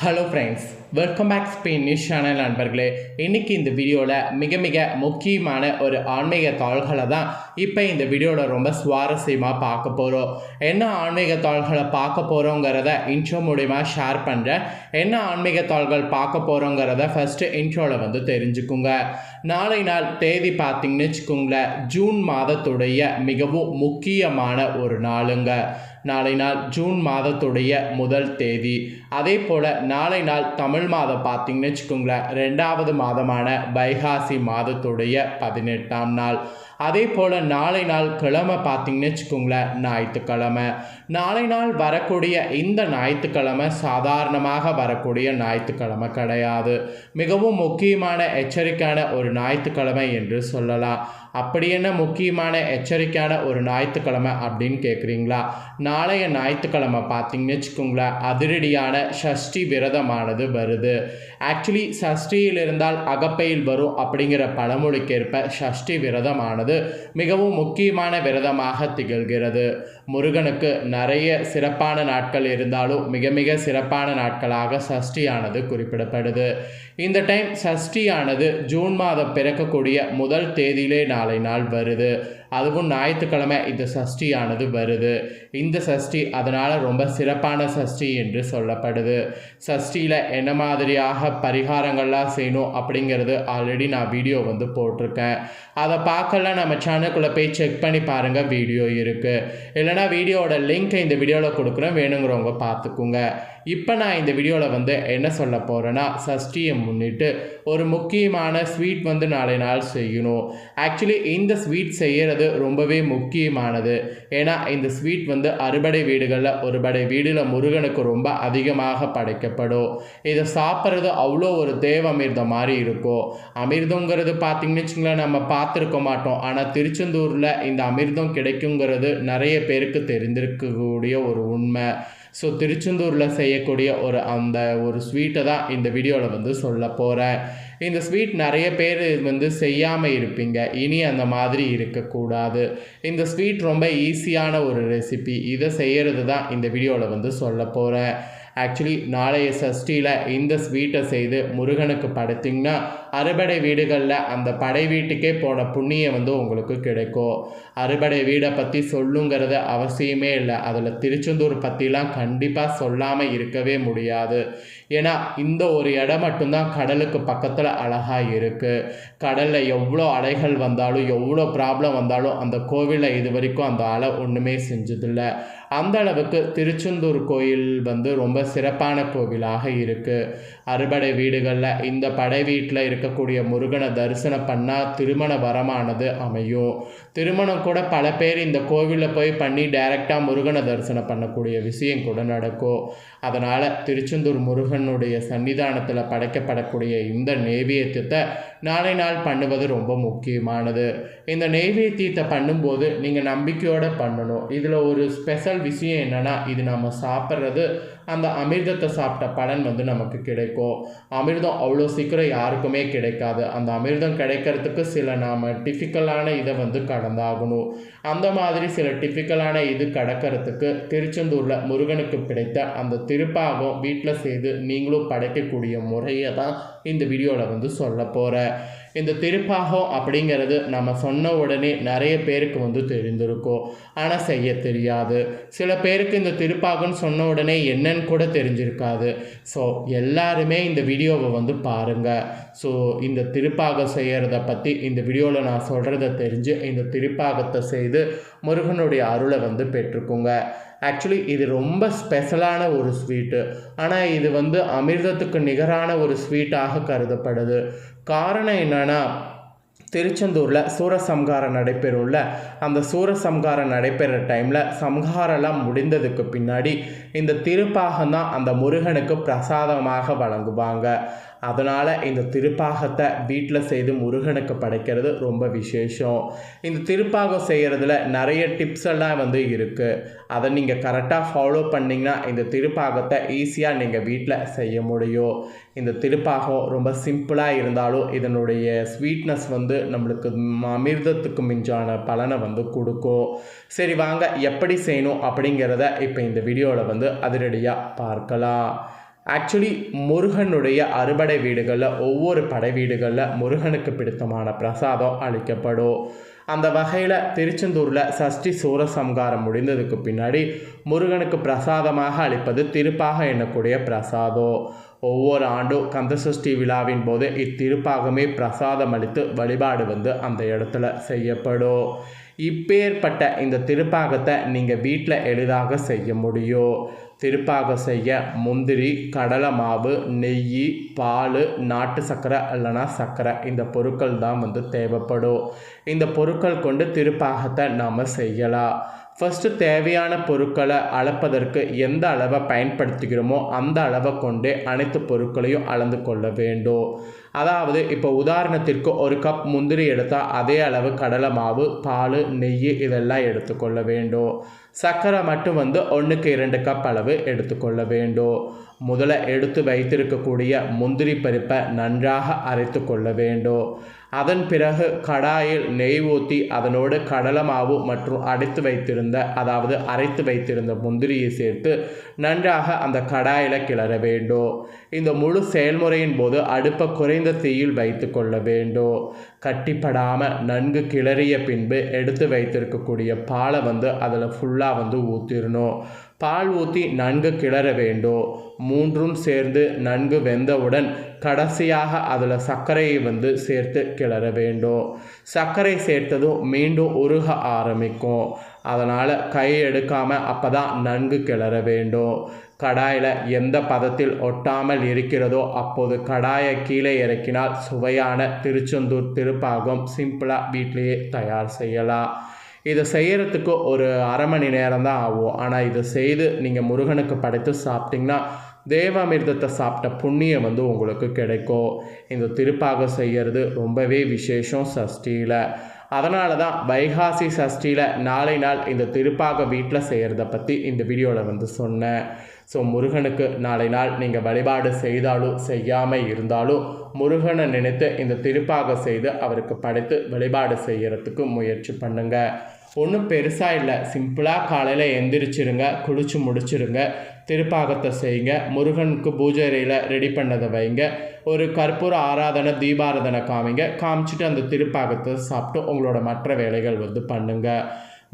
Hello friends welcome back Spain news channel நண்பர்களே. இன்றைக்கி இந்த வீடியோவில் மிக மிக முக்கியமான ஒரு ஆன்மீக தாள்களை தான் இப்போ இந்த வீடியோவில் ரொம்ப சுவாரஸ்யமாக பார்க்க போகிறோம் என்ன ஆன்மீக தாள்களை பார்க்க போகிறோங்கிறத இன்ட்ரோ மூலிமா ஷேர் பண்ணுறேன் என்ன ஆன்மீக தாள்கள் பார்க்க போகிறோங்கிறத ஃபஸ்ட்டு இன்ட்ரோவில் வந்து தெரிஞ்சுக்குங்க. நாளை நாள் தேதி பார்த்தீங்கன்னு வச்சுக்கோங்களேன் ஜூன் மாதத்துடைய மிகவும் முக்கியமான ஒரு நாளுங்க. நாளை நாள் ஜூன் மாதத்துடைய முதல் தேதி. அதே போல் நாளை நாள் தமிழ் மாதம் பார்த்தீங்கன்னு வச்சுக்கோங்களேன் ரெண்டாவது மாதமான வைகாசி மாதத்துடைய பதினெட்டாம் நாள். அதே போல் நாளை நாள் கிழமை பார்த்தீங்கன்னு வச்சுக்கோங்களேன் ஞாயிற்றுக்கிழமை. நாளை நாள் வரக்கூடிய இந்த ஞாயிற்றுக்கிழமை சாதாரணமாக வரக்கூடிய ஞாயிற்றுக்கிழமை கிடையாது. மிகவும் முக்கியமான எச்சரிக்கையான ஒரு ஞாயிற்றுக்கிழமை என்று சொல்லலாம். அப்படி என்ன முக்கியமான எச்சரிக்கையான ஒரு ஞாயிற்றுக்கிழமை அப்படின்னு கேட்குறீங்களா? நாளைய ஞாயிற்றுக்கிழமை பார்த்தீங்கன்னு வச்சுக்கோங்களேன் அதிரடியான ஷஷ்டி விரதமானது வருது. ஆக்சுவலி சஷ்டியில் இருந்தால் அகப்பையில் வரும் அப்படிங்கிற பழமொழிக்கேற்ப ஷஷ்டி விரதமானது மிகவும் முக்கியமான விரதமாக திகழ்கிறது. முருகனுக்கு நிறைய சிறப்பான நாட்கள் இருந்தாலும் மிக மிக சிறப்பான நாட்களாக சஷ்டியானது குறிப்பிடப்படுது. இந்த டைம் சஷ்டியானது ஜூன் மாதம் பிறக்கக்கூடிய முதல் தேதியிலே நாளை நாள் வருது. அதுவும் ஞாயிற்றுக்கிழமை இந்த சஷ்டியானது வருது. இந்த சஷ்டி அதனால் ரொம்ப சிறப்பான சஷ்டி என்று சொல்லப்படுது. சஷ்டியில் என்ன மாதிரியாக பரிகாரங்கள்லாம் செய்யணும் அப்படிங்கிறது ஆல்ரெடி நான் வீடியோ வந்து போட்டிருக்கேன். அதை பார்க்கல நம்ம சேனலுக்குள்ளே போய் செக் பண்ணி பாருங்கள் வீடியோ இருக்குது இல்லைனா வீடியோவோட லிங்க்கை இந்த வீடியோவில் கொடுக்குறேன். வேணுங்கிறவங்க பார்த்துக்குங்க. இப்போ நான் இந்த வீடியோவில் வந்து என்ன சொல்ல போகிறேன்னா சஷ்டியை முன்னிட்டு ஒரு முக்கியமான ஸ்வீட் வந்து நாளை நாள் செய்யணும். ஆக்சுவலி இந்த ஸ்வீட் செய்கிறது ரொம்பவே முக்கியமானது. ஏன்னா இந்த ஸ்வீட் வந்து அறுபடை வீடுகளில் ஒருபடை வீடில் முருகனுக்கு ரொம்ப அதிகமாக படைக்கப்படும். இதை சாப்பிட்றது அவ்வளோ ஒரு தேவ அமிர்தம் மாதிரி இருக்கும். அமிர்தங்கிறது பார்த்தீங்கன்னு வச்சுங்களேன் நம்ம பார்த்துருக்க மாட்டோம். ஆனால் திருச்செந்தூரில் இந்த அமிர்தம் கிடைக்குங்கிறது நிறைய பேருக்கு தெரிந்திருக்கக்கூடிய ஒரு உண்மை. ஸோ திருச்செந்தூரில் செய்ய செய்யக்கூடிய ஒரு அந்த ஒரு ஸ்வீட்டை தான் இந்த வீடியோவில் வந்து சொல்ல போகிறேன் இந்த ஸ்வீட் நிறைய பேர் வந்து செய்யாமல் இருப்பீங்க. இனி அந்த மாதிரி இருக்கக்கூடாது. இந்த ஸ்வீட் ரொம்ப ஈஸியான ஒரு ரெசிபி இதை செய்கிறது தான் இந்த வீடியோவில் வந்து சொல்ல போகிறேன் ஆக்சுவலி நாளைய சஷ்டியில் இந்த ஸ்வீட்டை செய்து முருகனுக்கு படைத்திங்கன்னா அறுபடை வீடுகளில் அந்த படை வீட்டுக்கே போன புண்ணியம் வந்து உங்களுக்கு கிடைக்கும். அறுபடை வீடை பற்றி சொல்லுங்கிறது அவசியமே இல்லை. அதில் திருச்செந்தூர் பற்றிலாம் கண்டிப்பாக சொல்லாமல் இருக்கவே முடியாது. ஏன்னா இந்த ஒரு இடம் மட்டும்தான் கடலுக்கு பக்கத்தில் அழகாக இருக்குது கடலில் எவ்வளோ அலைகள் வந்தாலும் எவ்வளோ ப்ராப்ளம் வந்தாலும் அந்த கோவிலில் இது வரைக்கும் அந்த அலை ஒன்றுமே செஞ்சதில்லை. அந்த அளவுக்கு திருச்செந்தூர் கோயில் வந்து ரொம்ப சிறப்பான கோவிலாக இருக்குது அறுபடை வீடுகளில் இந்த படை வீட்டில் இருக்கக்கூடிய முருகனை தரிசனம் பண்ணால் திருமண வரமானது அமையும். திருமணம் கூட பல பேர் இந்த கோவிலில் போய் பண்ணி டைரெக்டாக முருகனை தரிசனம் பண்ணக்கூடிய விஷயம் கூட நடக்கும். அதனால் திருச்செந்தூர் முருகனுடைய சன்னிதானத்தில் படைக்கப்படக்கூடிய இந்த நெய்வேத்தியத்தை நாளை நாள் பண்ணுவது ரொம்ப முக்கியமானது. இந்த நெய்வேத்தியத்தை பண்ணும்போது நீங்கள் நம்பிக்கையோடு பண்ணணும். இதில் ஒரு ஸ்பெஷல் விஷயம் என்னென்னா இது நம்ம சாப்பிட்றது. அந்த அமிர்தத்தை சாப்பிட்ட பலன் வந்து நமக்கு கிடைக்கும். அமிர்தம் அவ்வளோ சீக்கிரம் யாருக்குமே கிடைக்காது. அந்த அமிர்தம் கிடைக்கிறதுக்கு சில நாம் டிஃபிக்கலான இதை வந்து கடந்தாகணும். அந்த மாதிரி சில டிஃபிக்கலான இது கடக்கிறதுக்கு திருச்செந்தூரில் முருகனுக்கு பிடித்த அந்த திருப்பாகம் வீட்டில் செய்து நீங்களும் படைக்கக்கூடிய முறையை தான் இந்த வீடியோவில் வந்து சொல்ல போகிறேன் இந்த திருப்பாகம் அப்படிங்கிறது நம்ம சொன்ன உடனே நிறைய பேருக்கு வந்து தெரிந்திருக்கும். ஆனால் செய்ய தெரியாது. சில பேருக்கு இந்த திருப்பாகம்னு சொன்ன உடனே என்னன்னு கூட தெரிஞ்சிருக்காது. ஸோ எல்லாருமே இந்த வீடியோவை வந்து பாருங்கள் ஸோ இந்த திருப்பாகம் செய்கிறத பற்றி இந்த வீடியோவில் நான் சொல்கிறத தெரிஞ்சு இந்த திருப்பாகத்தை செய்து முருகனுடைய அருளை வந்து பெற்றுக்குங்க. ஆக்சுவலி இது ரொம்ப ஸ்பெஷலான ஒரு ஸ்வீட்டு ஆனால் இது வந்து அமிர்தத்துக்கு நிகரான ஒரு ஸ்வீட்டாக கருதப்படுது. காரணம் என்னென்னா திருச்செந்தூரில் சூரசம்ஹாரம் நடைபெறும்ல. அந்த சூரசம்ஹாரம் நடைபெற டைமில் சம்ஹாரெல்லாம் முடிந்ததுக்கு பின்னாடி இந்த திருப்பாகம் தான் அந்த முருகனுக்கு பிரசாதமாக வழங்குவாங்க. அதனால் இந்த திருப்பாகத்தை வீட்டில் செய்து முருகனுக்கு படைக்கிறது ரொம்ப விசேஷம். இந்த திருப்பாகம் செய்கிறதுல நிறைய டிப்ஸ் எல்லாம் வந்து இருக்குது அதை நீங்கள் கரெக்டாக ஃபாலோ பண்ணிங்கன்னா இந்த திருப்பாகத்தை ஈஸியாக நீங்கள் வீட்டில் செய்ய முடியும். இந்த திருப்பாகம் ரொம்ப சிம்பிளாக இருந்தாலும் இதனுடைய ஸ்வீட்னஸ் வந்து நம்மளுக்கு ம- அமிர்தத்துக்கு மிஞ்சான பலனை வந்து கொடுக்கும். சரி வாங்க எப்படி செய்யணும் அப்படிங்கிறத இப்போ இந்த வீடியோவில் வந்து அதிரடியாக பார்க்கலாம். ஆக்சுவலி முருகனுடைய அறுபடை வீடுகளில் ஒவ்வொரு படை வீடுகளில் முருகனுக்கு பிடித்தமான பிரசாதம் அளிக்கப்படும். அந்த வகையில் திருச்செந்தூரில் சஷ்டி சூரசம்காரம் முடிந்ததுக்கு பின்னாடி முருகனுக்கு பிரசாதமாக அளிப்பது திருப்பாக எண்ணக்கூடிய பிரசாதம். ஒவ்வொரு ஆண்டும் கந்தசஷ்டி விழாவின் போது இத்திருப்பாகமே பிரசாதம் அளித்து வழிபாடு வந்து அந்த இடத்துல செய்யப்படும். இப்பேற்பட்ட இந்த திருப்பாகத்தை நீங்கள் வீட்டில் எளிதாக செய்ய முடியும். திருப்பாக செய்ய முந்திரி கடலை மாவு நெய் பால் நாட்டு சர்க்கரை இல்லைனா சர்க்கரை. இந்த பொருட்கள் தான் வந்து தேவைப்படும். இந்த பொருட்கள் கொண்டு திருப்பாகத்தை நாம் செய்யலாம். ஃபஸ்ட்டு தேவையான பொருட்களை அளப்பதற்கு எந்த அளவை பயன்படுத்துகிறோமோ அந்த அளவை கொண்டே அனைத்து பொருட்களையும் அளந்து கொள்ள வேண்டும். அதாவது இப்போ உதாரணத்திற்கு ஒரு கப் முந்திரி எடுத்தால் அதே அளவு கடலை மாவு பால் நெய் இதெல்லாம் எடுத்துக்கொள்ள வேண்டும். சர்க்கரை மட்டும் வந்து ஒன்றுக்கு இரண்டு கப் அளவு எடுத்துக்கொள்ள வேண்டும். முதல்ல எடுத்து வைத்திருக்கக்கூடிய முந்திரி பருப்பை நன்றாக அரைத்து கொள்ள வேண்டும். அதன் பிறகு கடாயில் நெய் ஊற்றி அதனோடு கடலை மாவு மற்றும் அடைத்து வைத்திருந்த அதாவது அரைத்து வைத்திருந்த முந்திரியை சேர்த்து நன்றாக அந்த கடாயில் கிளற வேண்டும். இந்த முழு செயல்முறையின் போது அடுப்பை குறைந்த தீயில் வைத்து கொள்ள வேண்டும். கட்டிப்படாமல் நன்கு கிளறிய பின்பு எடுத்து வைத்திருக்கக்கூடிய பாலை வந்து அதில் ஃபுல்லாக வந்து ஊற்றிடணும் பால் ஊற்றி நன்கு கிளற வேண்டும். மூன்றும் சேர்ந்து நன்கு வெந்தவுடன் கடைசியாக அதில் சர்க்கரையை வந்து சேர்த்து கிளற வேண்டும். சர்க்கரை சேர்த்ததும் மீண்டும் உருக ஆரம்பிக்கும். அதனால் கை எடுக்காமல் அப்போ தான் நன்கு கிளற வேண்டும். கடாயில் எந்த பதத்தில் ஒட்டாமல் இருக்கிறதோ அப்போது கடாயை கீழே இறக்கினால் சுவையான திருச்செந்தூர் திருப்பாகம் சிம்பிளாக வீட்டிலேயே தயார் செய்யலாம். இதை செய்கிறதுக்கு ஒரு அரை மணி நேரம் தான் ஆகும். ஆனால் இதை செய்து நீங்கள் முருகனுக்கு படைத்து சாப்பிட்டிங்கன்னா தேவாமிர்தத்தை சாப்பிட்ட புண்ணியம் வந்து உங்களுக்கு கிடைக்கும். இந்த திருப்பாக செய்கிறது ரொம்பவே விசேஷம் சஷ்டியில். அதனால தான் வைகாசி சஷ்டியில் நாளை நாள் இந்த திருப்பாக வீட்டில் செய்கிறத பற்றி இந்த வீடியோவில் வந்து சொன்னேன். ஸோ முருகனுக்கு நாளை நாள் நீங்கள் வழிபாடு செய்தாலும் செய்யாமல் இருந்தாலும் முருகனை நினைத்து இந்த திருப்பாக செய்து அவருக்கு படைத்து வழிபாடு செய்கிறதுக்கு முயற்சி பண்ணுங்கள் ஒன்றும் பெருசாக இல்லை. சிம்பிளாக காலையில் எந்திரிச்சிருங்க குளிச்சு முடிச்சிருங்க திருப்பாகத்தை செய்யுங்க முருகனுக்கு பூஜை அறையில் ரெடி பண்ணதை வைங்க ஒரு கற்பூர ஆராதனை தீபாராதனை காமிங்க காமிச்சிட்டு அந்த திருப்பாகத்தை சாப்பிட்டு உங்களோட மற்ற வேலைகள் வந்து பண்ணுங்கள்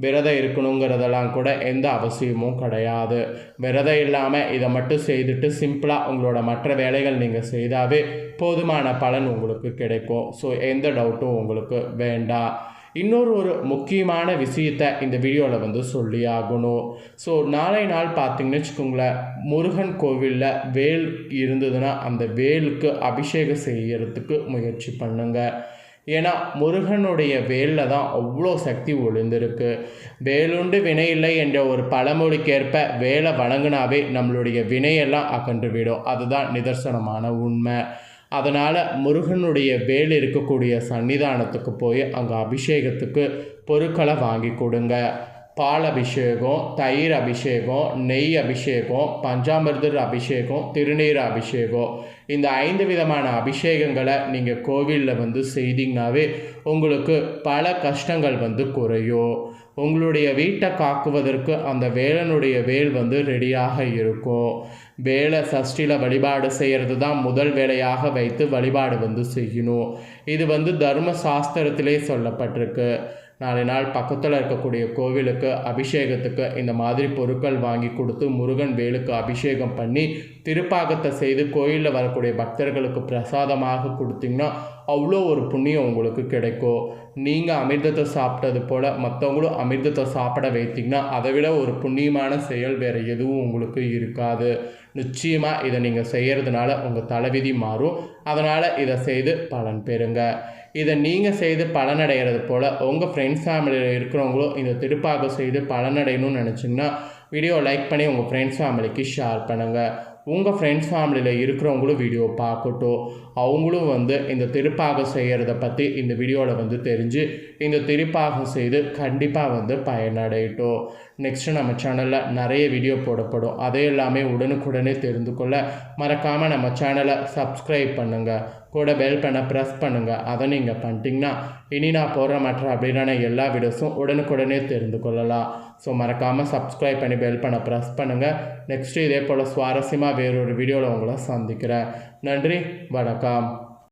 விரதம் இருக்கணுங்கிறதெல்லாம் கூட எந்த அவசியமும் கிடையாது. விரதம் இல்லாமல் இதை மட்டும் செய்துட்டு சிம்பிளாக உங்களோட மற்ற வேலைகள் நீங்கள் செய்தாவே போதுமான பலன் உங்களுக்கு கிடைக்கும். ஸோ எந்த டவுட்டும் உங்களுக்கு வேண்டாம். இன்னொரு ஒரு முக்கியமான விஷயத்தை இந்த வீடியோவில் வந்து சொல்லி ஆகணும் ஸோ நாளை நாள் பார்த்தீங்கன்னு வச்சுக்கோங்களேன் முருகன் கோவிலில் வேல் இருந்ததுன்னா அந்த வேலுக்கு அபிஷேகம் செய்யறதுக்கு முயற்சி பண்ணுங்கள் ஏன்னா முருகனுடைய வேலில் தான் அவ்வளோ சக்தி ஒளிந்திருக்கு. வேலுண்டு வினை இல்லை என்ற ஒரு பழமொழிக்கேற்ப வேலை வணங்கினாவே நம்மளுடைய வினையெல்லாம் அகன்று விடும். அதுதான் நிதர்சனமான உண்மை. அதனால் முருகனுடைய வேல் இருக்கக்கூடிய சன்னிதானத்துக்கு போய் அங்கே அபிஷேகத்துக்கு பொருட்களை வாங்கி கொடுங்க. பால் அபிஷேகம் தயிர் அபிஷேகம் நெய் அபிஷேகம் பஞ்சாமிர்தர் அபிஷேகம் திருநீர் அபிஷேகம். இந்த ஐந்து விதமான அபிஷேகங்களை நீங்கள் கோவிலில் வந்து செய்தீங்கனாவே உங்களுக்கு பல கஷ்டங்கள் வந்து குறையும். உங்களுடைய வீட்டை காக்குவதற்கு அந்த வேலனுடைய வேல் வந்து ரெடியாக இருக்கும் வேலை சஷ்டியில் வழிபாடு செய்கிறது தான் முதல் வேலையாக வைத்து வழிபாடு வந்து செய்யணும். இது வந்து தர்ம சாஸ்திரத்திலே சொல்லப்பட்டிருக்கு. நாளை நாள் பக்கத்தில் இருக்கக்கூடிய கோவிலுக்கு அபிஷேகத்துக்கு இந்த மாதிரி பொருட்கள் வாங்கி கொடுத்து முருகன் வேலுக்கு அபிஷேகம் பண்ணி திருப்பாகத்தை செய்து கோயிலில் வரக்கூடிய பக்தர்களுக்கு பிரசாதமாக கொடுத்தீங்கன்னா அவ்வளோ ஒரு புண்ணியம் உங்களுக்கு கிடைக்கும். நீங்கள் அமிர்தத்தை சாப்பிட்டது போல் மற்றவங்களும் அமிர்தத்தை சாப்பிட வைத்திங்கன்னா அதை விட ஒரு புண்ணியமான செயல் வேறு எதுவும் உங்களுக்கு இருக்காது. நிச்சயமாக இதை நீங்கள் செய்கிறதுனால உங்கள் தலைவிதி மாறும். அதனால் இதை செய்து பலன் பெறுங்க. இதை நீங்கள் செய்து பலனடைகிறது போல் உங்கள் ஃப்ரெண்ட்ஸ் ஃபேமிலியில் இருக்கிறவங்களும் இந்த திருப்பாக செய்து பலனடையணும்னு நினச்சிங்கன்னா வீடியோ லைக் பண்ணி உங்கள் ஃப்ரெண்ட்ஸ் ஃபேமிலிக்கு ஷேர் பண்ணுங்கள் உங்கள் ஃப்ரெண்ட்ஸ் ஃபேமிலியில் இருக்கிறவங்களும் வீடியோ பார்க்கட்டும். அவங்களும் வந்து இந்த திருப்பாகம் செய்கிறத பற்றி இந்த வீடியோவில் வந்து தெரிஞ்சு இந்த திருப்பாகம் செய்து கண்டிப்பாக வந்து பயனடையட்டும். நெக்ஸ்ட்டு நம்ம சேனலில் நிறைய வீடியோ போடப்படும். அதே எல்லாமே உடனுக்குடனே தெரிந்து கொள்ள மறக்காமல் நம்ம சேனலை சப்ஸ்கிரைப் பண்ணுங்கள் கூட பெல் பண்ண ப்ரெஸ் பண்ணுங்கள் அதை நீங்கள் பண்ணிட்டீங்கன்னா இனி நான் போடுற மற்ற அப்படின்னா எல்லா வீடியோஸும் உடனுக்குடனே தெரிந்து கொள்ளலாம். ஸோ மறக்காமல் சப்ஸ்கிரைப் பண்ணி பெல் பண்ண ப்ரெஸ் பண்ணுங்கள் நெக்ஸ்ட்டு இதே போல் சுவாரஸ்யமாக வேறொரு வீடியோவில் உங்களை சந்திக்கிறேன். நன்றி வணக்கம்.